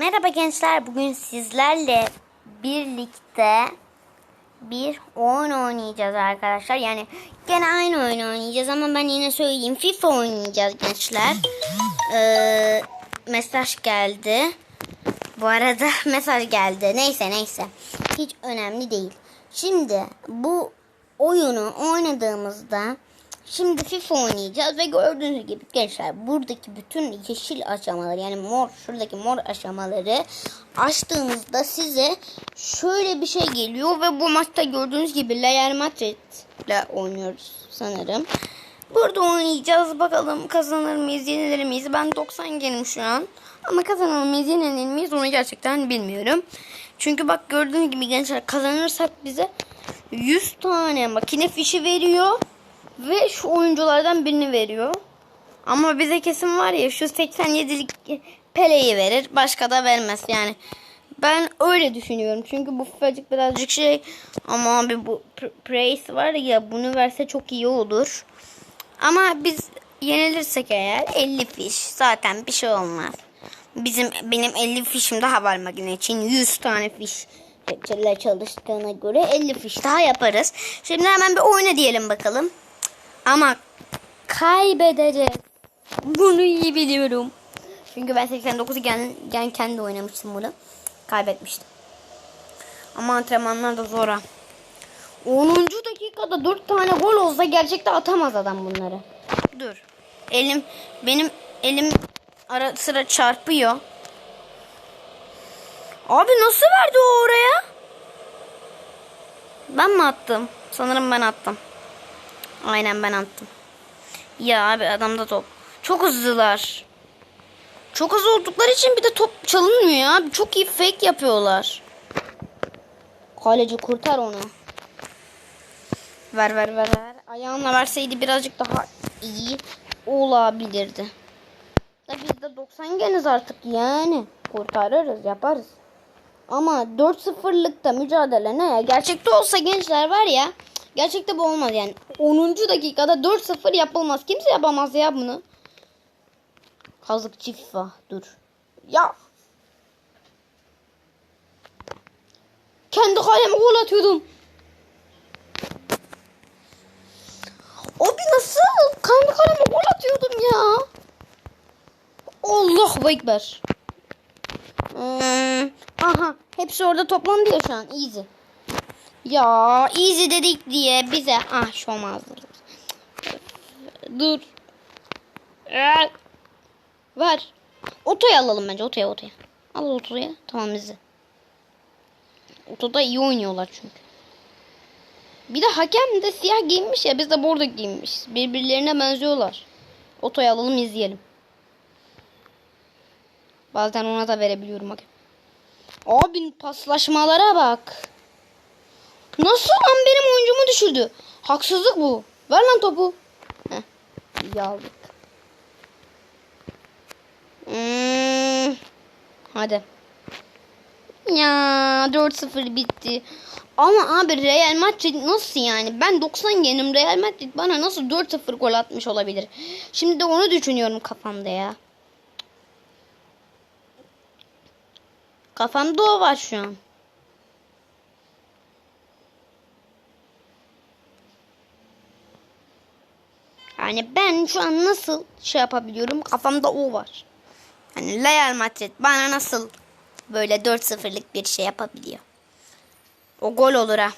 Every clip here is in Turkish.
Merhaba gençler. Bugün sizlerle birlikte bir oyun oynayacağız arkadaşlar. Yani gene aynı oyun oynayacağız ama ben yine söyleyeyim. FIFA oynayacağız gençler. Ee, mesaj geldi. Bu arada mesaj geldi. Neyse neyse. Hiç önemli değil. Şimdi bu oyunu oynadığımızda şimdi FIFA oynayacağız ve gördüğünüz gibi gençler buradaki bütün yeşil aşamaları yani mor şuradaki mor aşamaları açtığınızda size şöyle bir şey geliyor ve bu maçta gördüğünüz gibi Real Madrid ile oynuyoruz sanırım. Burada oynayacağız. Bakalım kazanır mıyız, yenilir miyiz? Ben 90 gelim şu an. Ama kazanır mıyız, yenilir miyiz onu gerçekten bilmiyorum. Çünkü bak gördüğünüz gibi gençler kazanırsak bize 100 tane makine fişi veriyor. Ve şu oyunculardan birini veriyor. Ama bize kesin var ya şu 87'lik Pele'yi verir. Başka da vermez yani. Ben öyle düşünüyorum. Çünkü bu FIFA'cık birazcık şey ama abi bu Pr- Praise var ya bunu verse çok iyi olur. Ama biz yenilirsek eğer 50 fiş zaten bir şey olmaz. Bizim benim 50 fişim daha var makine için 100 tane fiş çalıştığına göre 50 fiş daha yaparız. Şimdi hemen bir oyna diyelim bakalım. Ama kaybedeceğiz. Bunu iyi biliyorum. Çünkü ben 89'u gen, gen kendi oynamıştım bunu. Kaybetmiştim. Ama antrenmanlar da zor ha. 10. dakikada 4 tane gol olsa gerçekte atamaz adam bunları. Dur. Elim benim elim ara sıra çarpıyor. Abi nasıl verdi o oraya? Ben mi attım? Sanırım ben attım. Aynen ben attım. Ya abi adamda top. Çok hızlılar. Çok hızlı oldukları için bir de top çalınmıyor ya. Çok iyi fake yapıyorlar. Kaleci kurtar onu. Ver ver ver ver. Ayağınla verseydi birazcık daha iyi olabilirdi. Da biz de 90 geniz artık yani. Kurtarırız yaparız. Ama 4-0'lıkta mücadele ne ya? Gerçekte olsa gençler var ya. Gerçekte bu olmaz yani. 10. dakikada 4-0 yapılmaz. Kimse yapamaz ya bunu. Kazıkçı FIFA. Dur. Ya. Kendi kaleme gol atıyordum. Abi nasıl? Kendi kaleme gol atıyordum ya. Allah Ekber. Hmm, aha hepsi orada toplandı ya şu an. Easy. Ya easy dedik diye bize ah şom azdırdım. Dur. Ver. Otoya alalım bence otoya otoya. Al otoya. Tamam bizi. Otoda iyi oynuyorlar çünkü. Bir de hakem de siyah giymiş ya biz de bordo giymiş. Birbirlerine benziyorlar. Otoya alalım izleyelim. Bazen ona da verebiliyorum hakem. Abi paslaşmalara bak. Nasıl lan benim oyuncumu düşürdü? Haksızlık bu. Ver lan topu. Heh. İyi aldık. Hmm. Hadi. Ya 4-0 bitti. Ama abi Real Madrid nasıl yani? Ben 90 yenim Real Madrid bana nasıl 4-0 gol atmış olabilir? Şimdi de onu düşünüyorum kafamda ya. Kafamda o var şu an. Yani ben şu an nasıl şey yapabiliyorum kafamda o var. Yani Real Madrid bana nasıl böyle 4-0'lık bir şey yapabiliyor. O gol olur ha.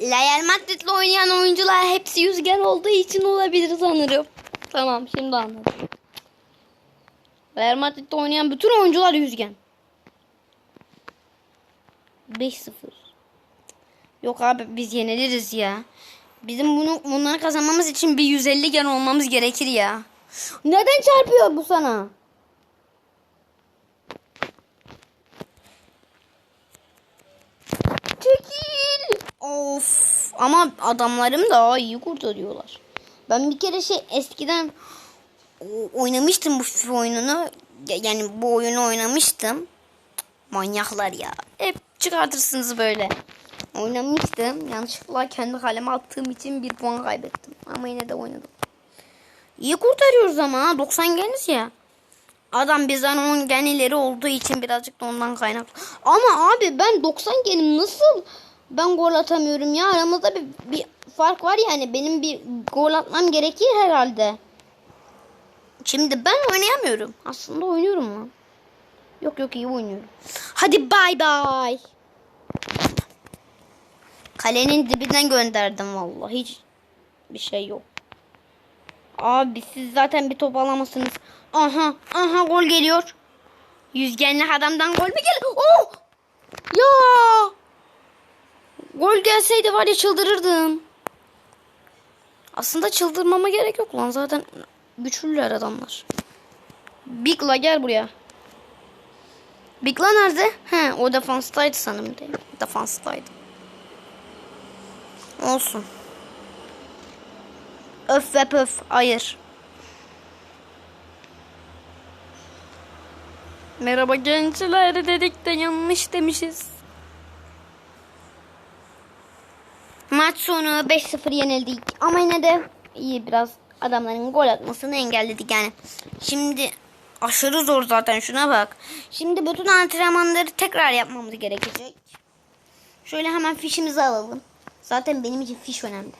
Real Madrid'le oynayan oyuncular hepsi yüzgen olduğu için olabilir sanırım. Tamam şimdi anladım. Real Madrid'de oynayan bütün oyuncular yüzgen. 5-0. Yok abi biz yeniliriz ya. Bizim bunu bunları kazanmamız için bir 150 gen olmamız gerekir ya. Neden çarpıyor bu sana? Çekil. Of. Ama adamlarım daha iyi kurtarıyorlar. Ben bir kere şey eskiden oynamıştım bu FIFA oyununu. Ya- Yani bu oyunu oynamıştım. Manyaklar ya. Hep çıkartırsınız böyle. Oynamıştım. Yanlışlıkla kendi kaleme attığım için bir puan kaybettim. Ama yine de oynadım. İyi kurtarıyoruz ama ha 90 geniz ya. Adam bizden 10 gen ileri olduğu için birazcık da ondan kaynaklı. Ama abi ben 90 genim nasıl ben gol atamıyorum ya aramızda bir, bir fark var yani benim bir gol atmam gerekir herhalde. Şimdi ben oynayamıyorum. Aslında oynuyorum lan. Yok yok iyi oynuyorum. Hadi bay bay. Kalenin dibinden gönderdim vallahi. Hiç bir şey yok. Abi siz zaten bir top alamazsınız. Aha aha gol geliyor. Yüzgenli adamdan gol mü geliyor? Oh! Ya! Gol gelseydi var ya çıldırırdım. Aslında çıldırmama gerek yok lan zaten güçlüler adamlar. Bigla gel buraya. Bigla nerede? He o defanstaydı sanırım değil mi? Defanstaydı. Olsun. Öf ve pöf. Hayır. Merhaba gençler dedik de yanlış demişiz. Maç sonu 5-0 yenildik. Ama yine de iyi biraz adamların gol atmasını engelledik yani. Şimdi aşırı zor zaten şuna bak. Şimdi bütün antrenmanları tekrar yapmamız gerekecek. Şöyle hemen fişimizi alalım. Zaten benim için fiş önemli.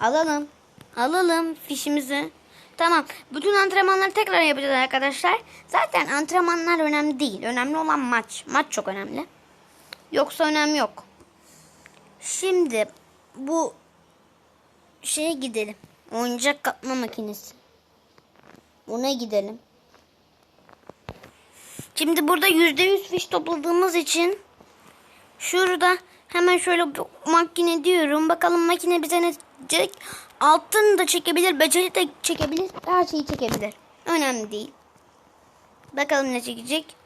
Alalım. Alalım fişimizi. Tamam. Bütün antrenmanları tekrar yapacağız arkadaşlar. Zaten antrenmanlar önemli değil. Önemli olan maç. Maç çok önemli. Yoksa önemli yok. Şimdi bu şeye gidelim. Oyuncak katma makinesi. Buna gidelim. Şimdi burada %100 fiş topladığımız için şurada hemen şöyle makine diyorum. Bakalım makine bize ne çekecek? Altın da çekebilir, beceri de çekebilir, her şeyi çekebilir. Önemli değil. Bakalım ne çekecek?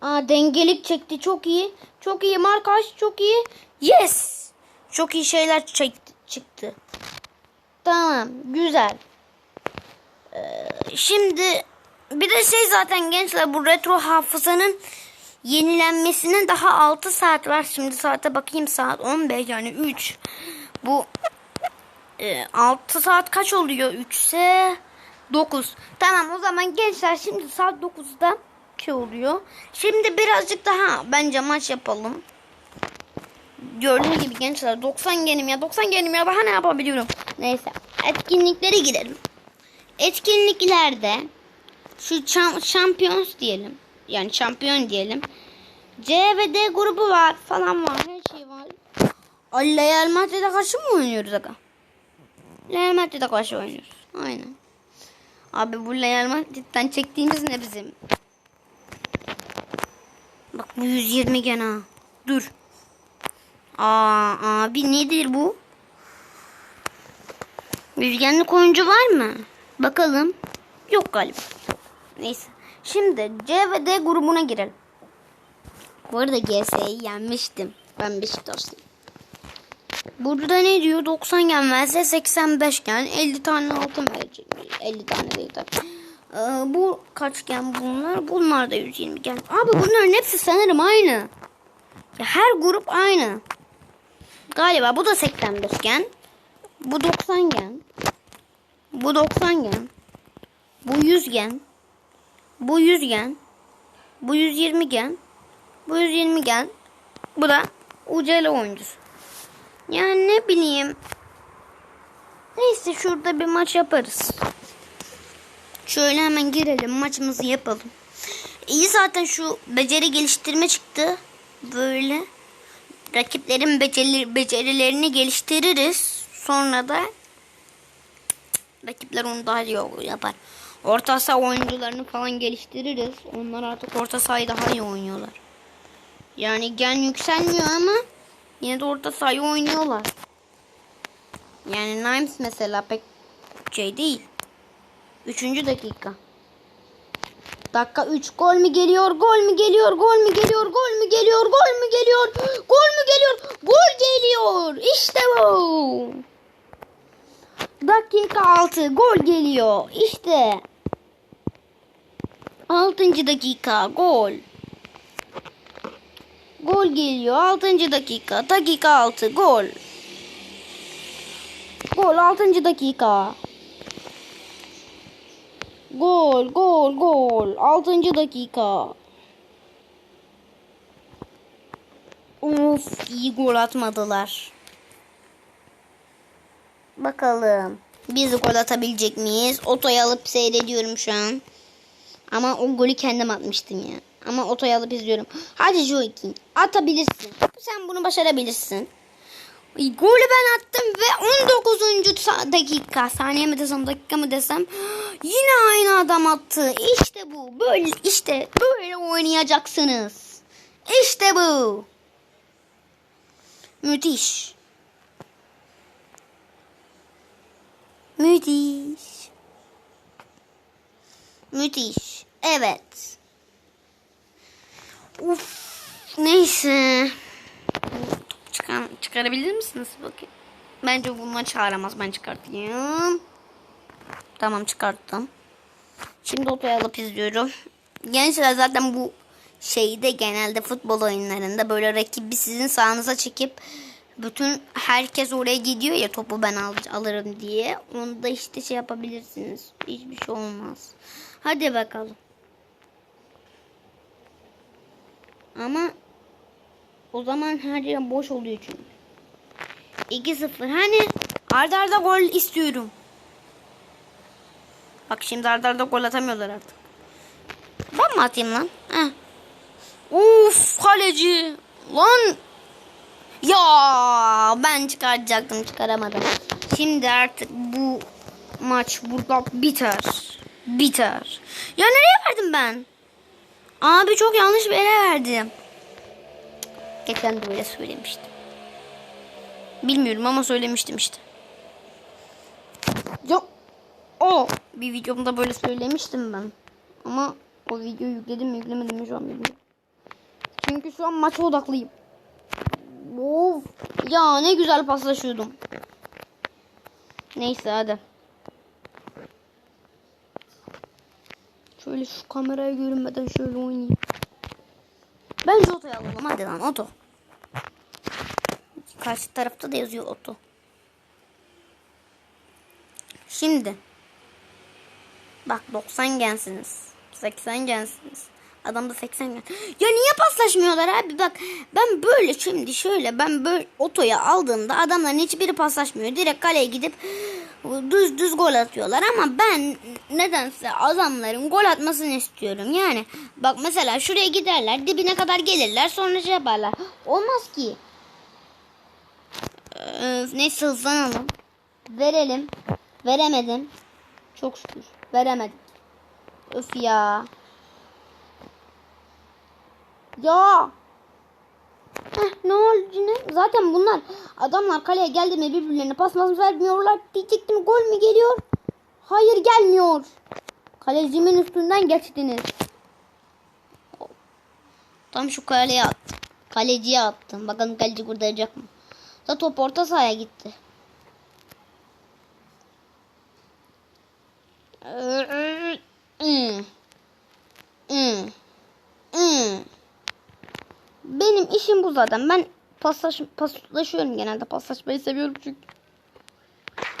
Aa dengelik çekti. Çok iyi. Çok iyi markaj. Çok iyi. Yes. Çok iyi şeyler çekti, çıktı. Tamam. Güzel. Ee, şimdi bir de şey zaten gençler bu retro hafızanın yenilenmesine daha 6 saat var. Şimdi saate bakayım saat 15 yani 3. Bu e, 6 saat kaç oluyor? 3 ise 9. Tamam o zaman gençler şimdi saat 9'da şey oluyor. Şimdi birazcık daha bence maç yapalım. Gördüğünüz gibi gençler 90 genim ya 90 genim ya daha ne yapabiliyorum. Neyse etkinliklere girelim. Etkinliklerde şu şampiyons diyelim. Yani şampiyon diyelim. C ve D grubu var falan var. Her şey var. Ay Real Madrid'e karşı mı oynuyoruz aga? Real Madrid'e karşı oynuyoruz. Aynen. Abi bu Real Madrid'den çektiğimiz ne bizim? Bak bu 120 gene. Dur. Aa abi nedir bu? Yüzgenlik oyuncu var mı? Bakalım. Yok galiba. Neyse. Şimdi C ve D grubuna girelim. Bu arada GS'yi yenmiştim. Ben Beşiktaşlıyım. Burada ne diyor? 90 gen verse 85 gen. 50 tane altın verecek. 50 tane değil tabii. Ee, bu kaç gen bunlar? Bunlar da 120 gen. Abi bunların hepsi sanırım aynı. Ya her grup aynı. Galiba bu da 85 gen. Bu 90 gen. Bu 90 gen. Bu 100 gen. Bu 100 gen. Bu 120 gen. Bu 120 gen. Bu da UCL oyuncusu. Yani ne bileyim. Neyse şurada bir maç yaparız. Şöyle hemen girelim maçımızı yapalım. İyi zaten şu beceri geliştirme çıktı. Böyle. Rakiplerin beceri, becerilerini geliştiririz. Sonra da rakipler onu daha iyi yapar. Orta saha oyuncularını falan geliştiririz. Onlar artık orta sahayı daha iyi oynuyorlar. Yani gen yükselmiyor ama yine de orta sahayı oynuyorlar. Yani Nimes mesela pek şey değil. Üçüncü dakika. Dakika 3 gol mü geliyor? Gol mü geliyor? Gol mü geliyor? Gol mü geliyor? Gol mü geliyor? Gol mü geliyor? Gol geliyor. İşte bu. Dakika 6 gol geliyor. İşte. 6. dakika gol. Gol geliyor. 6. dakika. Dakika 6 gol. Gol 6. dakika. Gol, gol, gol. 6. dakika. Of, iyi gol atmadılar. Bakalım. Biz gol atabilecek miyiz? Otoyu alıp seyrediyorum şu an. Ama o golü kendim atmıştım ya. Ama otoyu alıp izliyorum. Hadi Joaquin atabilirsin. Sen bunu başarabilirsin. Golü ben attım ve 19. sa- dakika saniye mi desem dakika mı desem yine aynı adam attı. İşte bu. Böyle işte böyle oynayacaksınız. İşte bu. Müthiş. Müthiş. Müthiş. Evet. Uf. Neyse. Çıkar, çıkarabilir misiniz bakayım? Bence bununla çağıramaz. Ben çıkartayım. Tamam çıkarttım. Şimdi otoya alıp izliyorum. Gençler zaten bu şeyde genelde futbol oyunlarında böyle rakibi sizin sahanıza çekip bütün herkes oraya gidiyor ya topu ben al, alırım diye. Onu da işte şey yapabilirsiniz. Hiçbir şey olmaz. Hadi bakalım. Ama o zaman her yer boş oluyor çünkü. 2-0. Hani arda arda gol istiyorum. Bak şimdi arda arda gol atamıyorlar artık. Ben mi atayım lan? Heh. Uf kaleci. Lan. Ya ben çıkaracaktım çıkaramadım. Şimdi artık bu maç burada biter. Biter. Ya nereye verdim ben? Abi çok yanlış bir yere verdim. Geçen de böyle söylemiştim. Bilmiyorum ama söylemiştim işte. Yok. O bir videomda böyle söylemiştim ben. Ama o videoyu yükledim mi yüklemedim mi şu an bilmiyorum. Çünkü şu an maça odaklıyım. Of. Ya ne güzel paslaşıyordum. Neyse hadi. Şöyle şu kameraya görünmeden şöyle oynayayım. Bence otoyu alalım hadi lan oto. Karşı tarafta da yazıyor oto. Şimdi. Bak 90 gensiniz. 80 gensiniz. Adam da 80 gen. Ya niye paslaşmıyorlar abi? Bak ben böyle şimdi şöyle ben böyle otoya aldığımda adamların hiçbiri paslaşmıyor. Direkt kaleye gidip düz düz gol atıyorlar ama ben nedense adamların gol atmasını istiyorum. Yani bak mesela şuraya giderler dibine kadar gelirler sonra şey yaparlar. Olmaz ki. Ee, neyse hızlanalım. Verelim. Veremedim. Çok şükür. Veremedik. Öf ya. Ya. Heh, ne oldu yine? Zaten bunlar adamlar kaleye geldi mi birbirlerine pas pas vermiyorlar diyecektim. Gol mü geliyor? Hayır gelmiyor. Kalecimin üstünden geçtiniz. Tam şu kaleye attım. Kaleciye attım. Bakalım kaleci kurtaracak mı? Da top orta sahaya gitti. Benim işim bu zaten. Ben paslaş, paslaşıyorum genelde. Paslaşmayı seviyorum çünkü.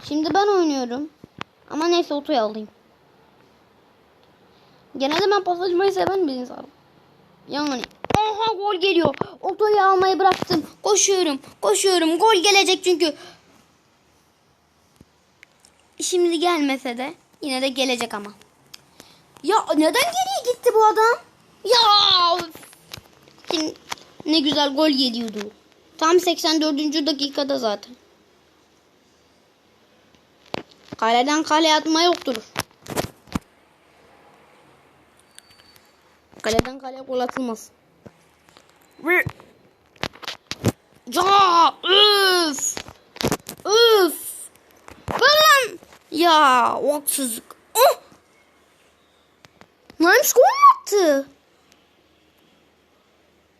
Şimdi ben oynuyorum. Ama neyse otoyu alayım. Genelde ben paslaşmayı seven bir insanım. Yani. Aha gol geliyor. Otoyu almayı bıraktım. Koşuyorum. Koşuyorum. Gol gelecek çünkü. Şimdi gelmese de yine de gelecek ama. Ya neden geriye gitti bu adam? Ya Şimdi ne güzel gol geliyordu. Tam 84. dakikada zaten. Kaleden kaleye atma yoktur. Kaleden kaleye gol atılmaz. Ya üf. Üf. Lan. Ya haksızlık. Oh. Nimes gol attı?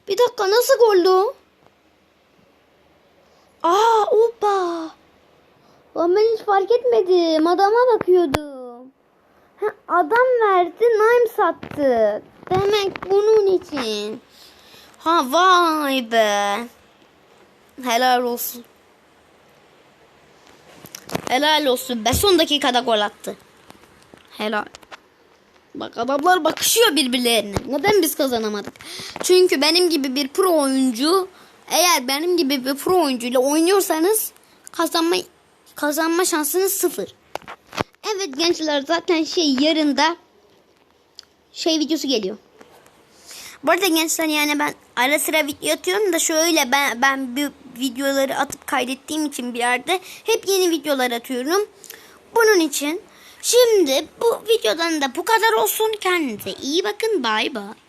Bir dakika nasıl goldü? Aa opa. Lan ben hiç fark etmedim. Adama bakıyordum. Ha, adam verdi Naim sattı. Demek bunun için. Ha vay be. Helal olsun. Helal olsun be. Son dakikada gol attı. Helal. Bak adamlar bakışıyor birbirlerine. Neden biz kazanamadık? Çünkü benim gibi bir pro oyuncu eğer benim gibi bir pro oyuncuyla oynuyorsanız kazanma kazanma şansınız sıfır. Evet gençler zaten şey yarın da şey videosu geliyor. Bu arada gençler yani ben ara sıra video atıyorum da şöyle ben ben bir videoları atıp kaydettiğim için bir yerde hep yeni videolar atıyorum. Bunun için şimdi bu videodan da bu kadar olsun. Kendinize iyi bakın. Bay bay.